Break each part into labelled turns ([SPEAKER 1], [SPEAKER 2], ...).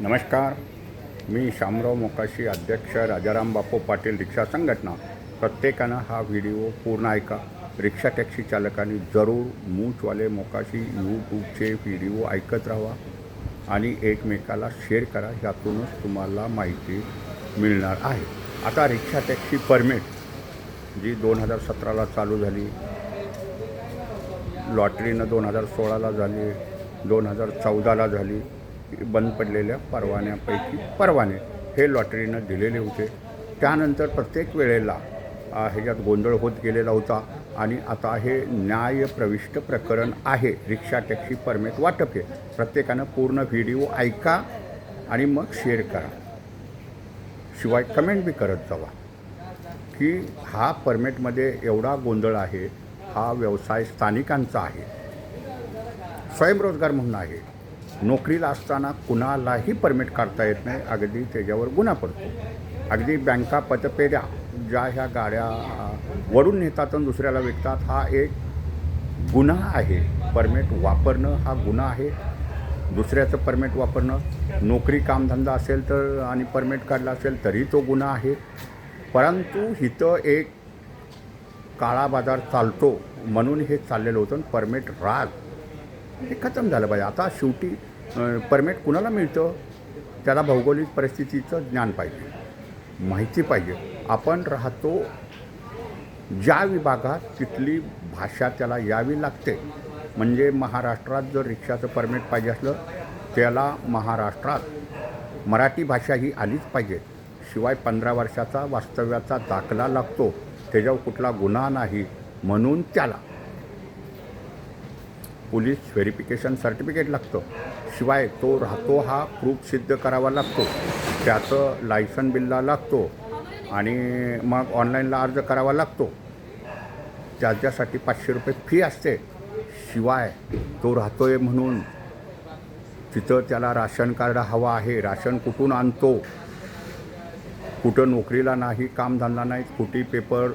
[SPEAKER 1] नमस्कार. मी शामराव मोकाशी अध्यक्ष राजाराम बापू पाटील रिक्षा संघटना. प्रत्येकानं हा व्हिडिओ पूर्ण ऐका. रिक्षा टॅक्सी चालकांनी जरूर मूचवाले मोकाशी यूट्यूबचे व्हिडिओ ऐकत राहा आणि एकमेकाला शेअर करा. यातूनच तुम्हाला माहिती मिळणार आहे. आता रिक्षा टॅक्सी परमिट जी दोन हजार सतराला चालू झाली. लॉटरीनं दोन हजार सोळाला झाली. दोन हजार चौदाला झाली. बंद पडलेल्या परवान्यापैकी परवाने हे लॉटरीनं दिलेले होते. त्यानंतर प्रत्येक वेळेला ह्याच्यात गोंधळ होत गेलेला होता आणि आता हे न्यायप्रविष्ट प्रकरण आहे. रिक्षा टॅक्सी परमिट वाटप हे प्रत्येकानं पूर्ण व्हिडिओ ऐका आणि मग शेअर करा. शिवाय कमेंट बी करत जावा की हा परमिटमध्ये एवढा गोंधळ आहे हा व्यवसाय स्थानिकांचा आहे स्वयंरोजगार म्हणून आहे. नोकरीला असताना कुणालाही परमिट काढता येत नाही. अगदी त्याच्यावर गुन्हा पडतो. अगदी बँका पतपेढ्या ज्या ह्या गाड्या वरून नेतात आणि दुसऱ्याला विकतात हा एक गुन्हा आहे. परमिट वापरणं हा गुन्हा आहे. दुसऱ्याचं परमिट वापरणं. नोकरी कामधंदा असेल तर आणि परमिट काढला असेल तरी तो गुन्हा आहे. परंतु इथं एक काळा बाजार चालतो म्हणून हे चाललेलं होतं आणि परमिट राग हे खतम झालं पाहिजे. आता शेवटी परमिट कुणाला मिळतं? त्याला भौगोलिक परिस्थितीचं ज्ञान पाहिजे माहिती पाहिजे. आपण राहतो ज्या विभागात तिथली भाषा त्याला यावी लागते. म्हणजे महाराष्ट्रात जर रिक्षाचं परमिट पाहिजे असलं त्याला महाराष्ट्रात मराठी भाषा ही आलीच पाहिजे. शिवाय पंधरा वर्षाचा वास्तव्याचा दाखला लागतो. त्याच्यावर कुठला गुन्हा नाही म्हणून त्याला पोलीस व्हेरिफिकेशन सर्टिफिकेट लागतं. शिवाय तो राहतो हा प्रूफ सिद्ध करावा लागतो. त्याचं लायसन बिलला लागतो आणि मग ऑनलाईनला अर्ज करावा लागतो. त्याच्यासाठी पाचशे रुपये फी असते. शिवाय तो राहतो आहे म्हणून तिथं त्याला राशन कार्ड हवं आहे. राशन कुठून आणतो? कुठं नोकरीला नाही कामधंदा नाही कुठे पेपर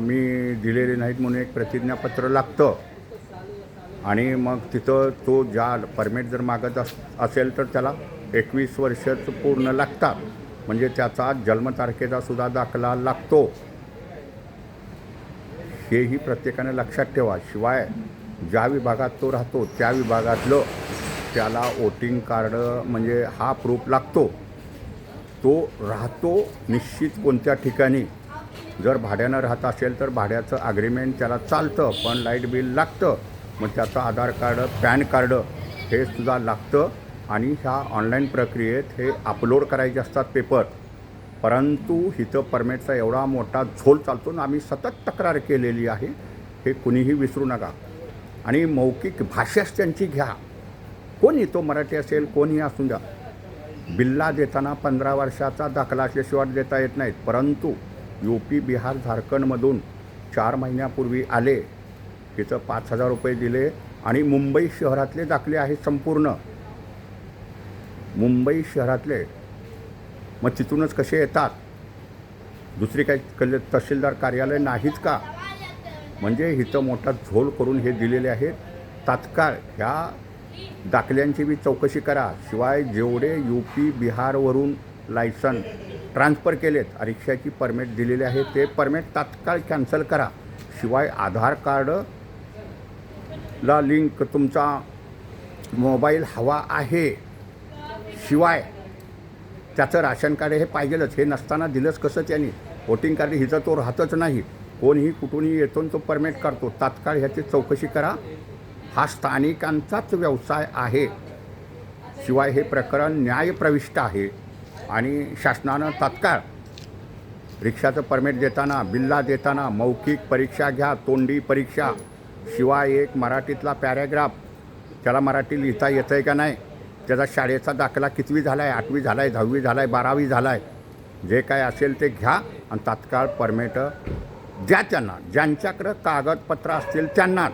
[SPEAKER 1] मी दिलेले नाहीत म्हणून एक प्रतिज्ञापत्र लागतं. आणि मग तिथं तो ज्या परमिट जर मागत अस असेल तर त्याला एकवीस वर्षच पूर्ण लागतात. म्हणजे त्याचा जन्मतारखेचा सुद्धा दाखला लागतो. हेही प्रत्येकाने लक्षात ठेवा. शिवाय ज्या विभागात तो राहतो त्या विभागातलं त्याला वोटिंग कार्ड म्हणजे हा प्रूफ लागतो. तो राहतो निश्चित कोणत्या ठिकाणी. जर भाड्यानं राहत असेल तर भाड्याचं अग्रीमेंट त्याला चालतं पण लाइट बिल लागतं. मग त्याचं आधार कार्ड पॅन कार्ड हे सुद्धा लागतं आणि ह्या ऑनलाईन प्रक्रियेत हे अपलोड करायचे असतात पेपर. परंतु इथं परमिटचा एवढा मोठा झोल चालतो ना आम्ही सतत तक्रार केलेली आहे हे कुणीही विसरू नका. आणि मौखिक भाषाच त्यांची घ्या. कोणी तो मराठी असेल कोणीही असून द्या. बिल्ला देताना पंधरा वर्षाचा दाखला असल्याशिवाय देता येत नाहीत. परंतु यू पी बिहार झारखंडमधून चार महिन्यापूर्वी आले तिथं पाच हजार रुपये दिले आणि मुंबई शहरातले दाखले आहेत संपूर्ण. मुंबई शहरातले. मग तिथूनच कसे येतात? दुसरी काही कल तहसीलदार कार्यालय नाहीच का? म्हणजे इथं मोठा झोल करून हे दिलेले आहेत. तात्काळ ह्या दाखल्यांची बी चौकशी करा. शिवाय जेवढे यू पी बिहारवरून लायसन ट्रान्सफर केलेत रिक्षाची परमिट दिलेली आहे ते परमिट तात्काळ कॅन्सल करा. शिवाय आधार कार्ड ला लिंक तुमचा मोबाईल हवा आहे. शिवाय त्याचं राशन कार्ड हे पाहिजेलच. हे नसताना दिलंच कसं त्याने? वोटिंग कार्ड हिचं तो राहतच नाही. कोणीही कुठूनही येतो आणि तो परमिट काढतो. तात्काळ ह्याची चौकशी करा. हा स्थानिकांचाच व्यवसाय आहे. शिवाय हे प्रकरण न्यायप्रविष्ट आहे. आणि शासनानं तात्काळ रिक्षाचं परमिट देताना बिल्ला देताना मौखिक परीक्षा घ्या तोंडी परीक्षा. शिवाय एक मराठीतला पॅरेग्राफ त्याला मराठी लिहिता येतं आहे का नाही? त्याचा शाळेचा दाखला कितवी झाला आहे आठवी झाला आहे दहावी झाला आहे बारावी झाला आहे जे काय असेल ते घ्या आणि तात्काळ परमिट द्या त्यांना. ज्यांच्याकडं कागदपत्र असतील त्यांना.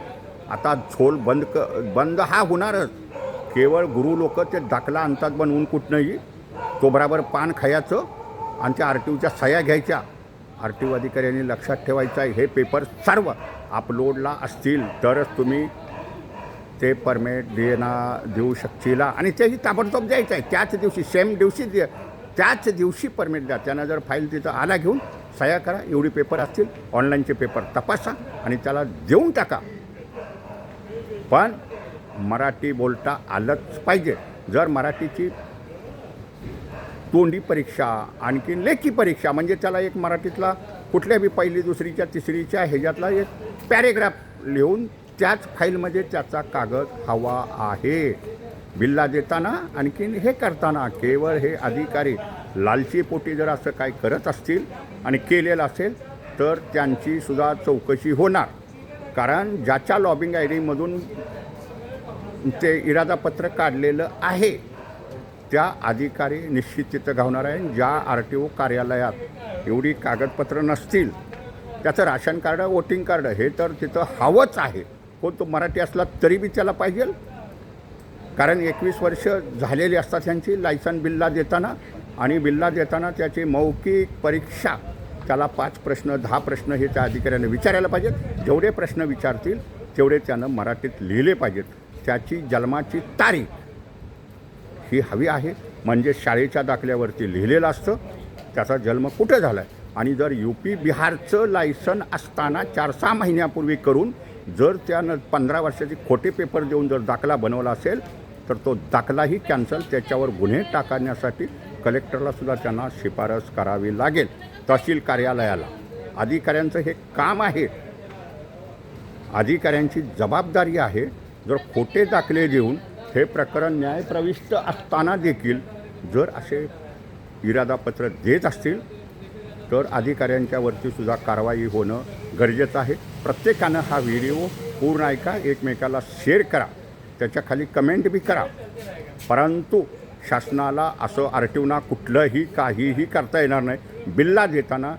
[SPEAKER 1] आता झोल बंद क बंद हा होणारच. केवळ गुरु लोक ते दाखला आणतात बनवून कुठनंही. तो बराबर पान खायचं आणि त्या आर टी ओच्या सह्या घ्यायच्या. आर टी ओ अधिकाऱ्यांनी लक्षात ठेवायचं आहे हे पेपर सर्व अपलोडला असतील तरच तुम्ही ते परमिट देणार देऊ शकतील आणि तेही ताबडतोब द्यायचं आहे. त्याच दिवशी सेम दिवशी दे त्याच दिवशी परमिट द्या. त्यांना जर फाईल तिथं आला घेऊन सह्या करा एवढी पेपर असतील ऑनलाईनचे पेपर तपासा आणि त्याला देऊन टाका. पण मराठी बोलता आलंच पाहिजे. जर मराठीची तोंडी परीक्षा आणखी लेखी परीक्षा म्हणजे त्याला एक मराठीतला कुठल्या बी पहिली दुसरीच्या तिसरीच्या ह्याच्यातला एक पॅरेग्राफ लिहून त्याच फाईलमध्ये त्याचा कागद हवा आहे. बिल्ला देताना आणखीन हे करताना केवळ हे अधिकारी लालची पोटी जर असं काय करत असतील आणि केलेलं असेल तर त्यांची सुद्धा चौकशी होणार. कारण ज्याच्या लॉबिंग आय डीमधून ते इरादापत्र काढलेलं आहे त्या अधिकारी निश्चित तिथं घावणार आहे. ज्या आर टी ओ कार्यालयात एवढी कागदपत्रं नसतील त्याचं राशन कार्ड वोटिंग कार्ड हे तर तिथं हवंच आहे. कोण तो मराठी असला तरी बी त्याला पाहिजे. कारण एकवीस वर्ष झालेली असतात त्यांची लायसन बिल्ला देताना आणि बिल्ला देताना त्याची मौखिक परीक्षा त्याला पाच प्रश्न दहा प्रश्न हे त्या अधिकाऱ्याने विचारायला पाहिजेत. जेवढे प्रश्न विचारतील तेवढे त्यानं मराठीत लिहिले पाहिजेत. त्याची जन्माची तारीख ही हवी आहे. म्हणजे शाळेच्या दाखल्यावरती लिहिलेलं असतं. त्याचा जन्म कुठे झाला आहे आणि जर यू पी बिहारचं लायसन असताना चार सहा महिन्यापूर्वी करून जर त्यानं पंधरा वर्षाचे खोटे पेपर देऊन जर दाखला बनवला असेल तर तो दाखलाही कॅन्सल त्याच्यावर गुन्हे टाकण्यासाठी कलेक्टरला सुद्धा त्यांना शिफारस करावी लागेल तहसील कार्यालयाला. अधिकाऱ्यांचं हे काम आहे. अधिकाऱ्यांची जबाबदारी आहे. जर खोटे दाखले देऊन हे प्रकरण न्यायप्रविष्ट असताना देखील जर असे इरादापत्र देत असतील तर अधिकाऱ्यांच्यावरती सुद्धा कारवाई होणं गरजेचं आहे. प्रत्येकानं हा व्हिडिओ पूर्ण ऐका एकमेकाला शेअर करा त्याच्याखाली कमेंट बी करा. परंतु शासनाला असं आरटीओना कुठलंही काहीही करता येणार नाही. बिल्ला देताना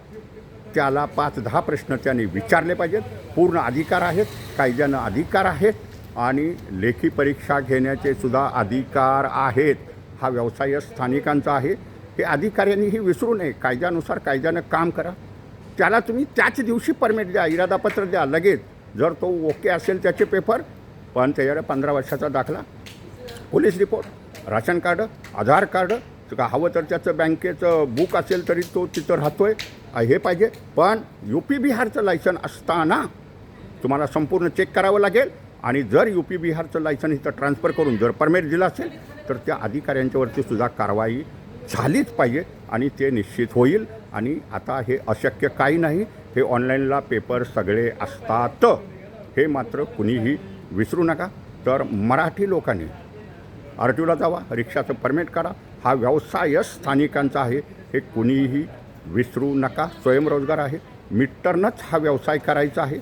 [SPEAKER 1] त्याला पाच दहा प्रश्न त्याने विचारले पाहिजेत. पूर्ण अधिकार आहेत कायद्यानं अधिकार आहेत. आणि लेखी परीक्षा घेण्याचे सुद्धा अधिकार आहेत. हा व्यवसाय स्थानिकांचा आहे. हे अधिकाऱ्यांनीही विसरू नये. कायद्यानुसार कायद्यानं काम करा. त्याला तुम्ही त्याच दिवशी परमिट द्या इरादापत्र द्या लगेच. जर तो ओके असेल त्याचे पेपर पण त्याच्याकडे पंधरा वर्षाचा दाखला. Police report ration card Aadhaar card का हवं तर त्याचं बँकेचं बुक असेल तरी तो तिथं राहतो आहे हे पाहिजे. पण यू पी बिहारचं लायसन असताना तुम्हाला संपूर्ण चेक करावं लागेल. आणि जर यू पी बिहारचं लायसन इथं ट्रान्सफर करून जर परमिट दिलं असेल तर त्या अधिकाऱ्यांच्यावरती सुद्धा कारवाई झालीच पाहिजे आणि ते निश्चित होईल. आणि आता हे अशक्य काही नाही. हे ऑनलाईनला पेपर सगळे असतात. हे मात्र कुणीही विसरू नका. तर मराठी लोकांनी आरटीओला जावा रिक्षाचं परमिट काढा. हा व्यवसाय स्थानिकांचा आहे. हे कुणीही विसरू नका. स्वयंरोजगार आहे. मिटरनंच हा व्यवसाय करायचा आहे.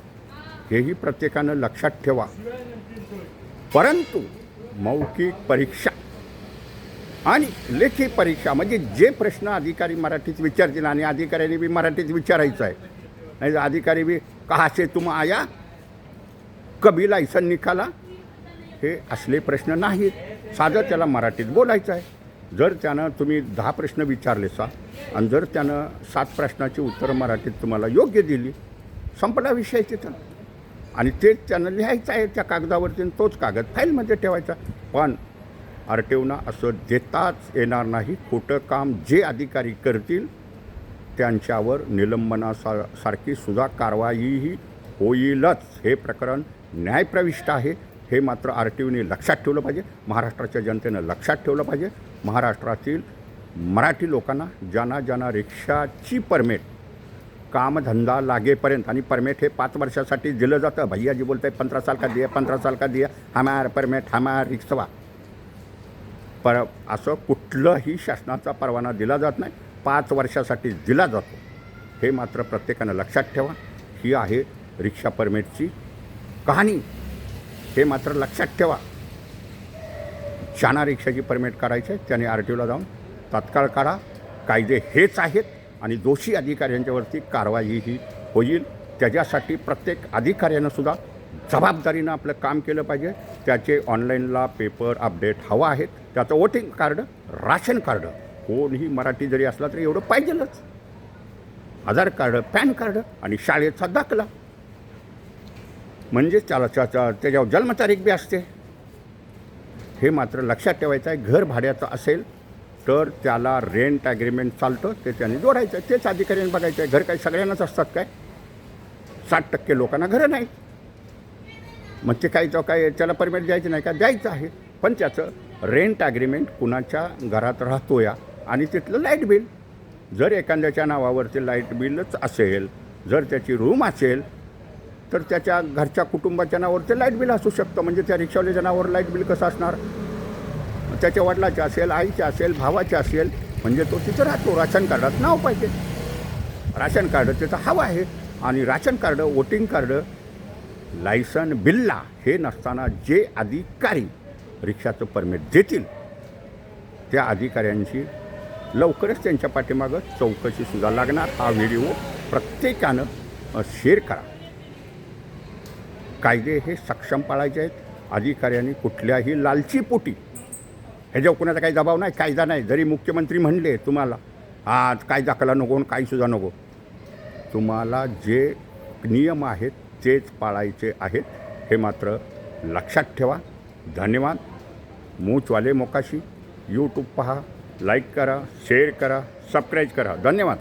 [SPEAKER 1] हेही प्रत्येकानं लक्षात ठेवा. परंतु मौखिक परीक्षा आणि लेखी परीक्षा म्हणजे जे प्रश्न अधिकारी मराठीत विचारतील आणि अधिकाऱ्यांनी बी मराठीत विचारायचं आहे. नाही अधिकारी बी कहासे तुम आया? कभी लायसन निकाला? हे असले प्रश्न नाहीत. साधं त्याला मराठीत बोलायचं आहे. जर त्यानं तुम्ही दहा प्रश्न विचारले सा आणि जर त्यानं सात प्रश्नाची उत्तरं मराठीत तुम्हाला योग्य दिली संपला विषय तिथं. आणि तेच त्यांना लिहायचं आहे त्या कागदावरती तोच कागद फाईलमध्ये ठेवायचा. पण आर टीओना असं देताच येणार नाही. खोटं काम जे अधिकारी करतील त्यांच्यावर निलंबनासा सारखी सुद्धा कारवाईही होईलच. हे प्रकरण न्यायप्रविष्ट आहे. हे मात्र आर टी ओने लक्षात ठेवलं पाहिजे. महाराष्ट्राच्या जनतेनं लक्षात ठेवलं पाहिजे. महाराष्ट्रातील मराठी लोकांना ज्यांना ज्यांना रिक्षाची परमिट कामधंदा लागेपर्यंत आणि परमिट हे पाच वर्षासाठी दिलं जातं. भैयाजी बोलत आहे पंधरा साल का दिया पंधरा साल का दिया? हमार परमिट हमार रिक्सवा पर असं कुठलंही शासनाचा परवाना दिला जात नाही. पाच वर्षासाठी दिला जातो. हे मात्र प्रत्येकानं लक्षात ठेवा. ही आहे रिक्षा परमिटची कहाणी. हे मात्र लक्षात ठेवा. ज्यांना रिक्षाची परमिट काढायचे त्याने आर टी ओला जाऊन तात्काळ काढा. कायदे हेच आहेत. आणि दोषी अधिकाऱ्यांच्यावरती कारवाई ही होईल. त्याच्यासाठी प्रत्येक अधिकाऱ्यानं सुद्धा जबाबदारीनं आपलं काम केलं पाहिजे. त्याचे ऑनलाईनला पेपर अपडेट हवा आहेत. त्याचं वोटिंग कार्ड राशन कार्ड कोणीही मराठी जरी असला तरी एवढं पाहिजेलच. आधार कार्ड पॅन कार्ड आणि शाळेचा दाखला. म्हणजे त्याला त्याचा त्याच्यावर जन्मतारीख बी असते. हे मात्र लक्षात ठेवायचं आहे. घर भाड्याचं असेल तर त्याला रेंट ॲग्रीमेंट चालतं ते त्यांनी जोडायचं. तेच अधिकाऱ्यांनी बघायचं आहे घर काही सगळ्यांनाच असतात काय? साठ टक्के लोकांना घरं नाही मग ते काही तो काय त्याला परमिट द्यायचं नाही का? द्यायचं आहे. पण त्याचं रेंट ॲग्रीमेंट कुणाच्या घरात राहतो या आणि तिथलं लाइट बिल जर एखाद्याच्या नावावरती लाइट बिलच असेल जर त्याची रूम असेल तर त्याच्या घरच्या कुटुंबाच्या नावावरती लाइट बिल असू शकतं. म्हणजे त्या रिक्षावाल्याच्या नावावर लाइट बिल कसं असणार? त्याच्या वडिलाचे असेल आईचे असेल भावाचे असेल म्हणजे तो तिथं राहतो. राशन कार्डात नाव पाहिजे. राशन कार्ड त्याचं हवं आहे. आणि ration card voting card license बिल्ला हे नसताना जे अधिकारी रिक्षाचं परमिट देतील त्या अधिकाऱ्यांची लवकरच त्यांच्या पाठीमागं चौकशीसुद्धा लागणार. हा व्हिडिओ प्रत्येकानं शेअर करा. कायदे हे सक्षम पाळायचे आहेत. अधिकाऱ्यांनी कुठल्याही लालची पोटी ह्याच्यावर कुणाचा काही दबाव नाही कायदा नाही. जरी मुख्यमंत्री म्हणले तुम्हाला आज काय दाखला नको आणि काहीसुद्धा नको. तुम्हाला जे नियम आहेत तेच पाळायचे आहेत हे मात्र लक्षात ठेवा. धन्यवाद. मूचवाले मोकाशी. यूट्यूब पहा लाईक करा शेअर करा सबस्क्राईब करा. धन्यवाद.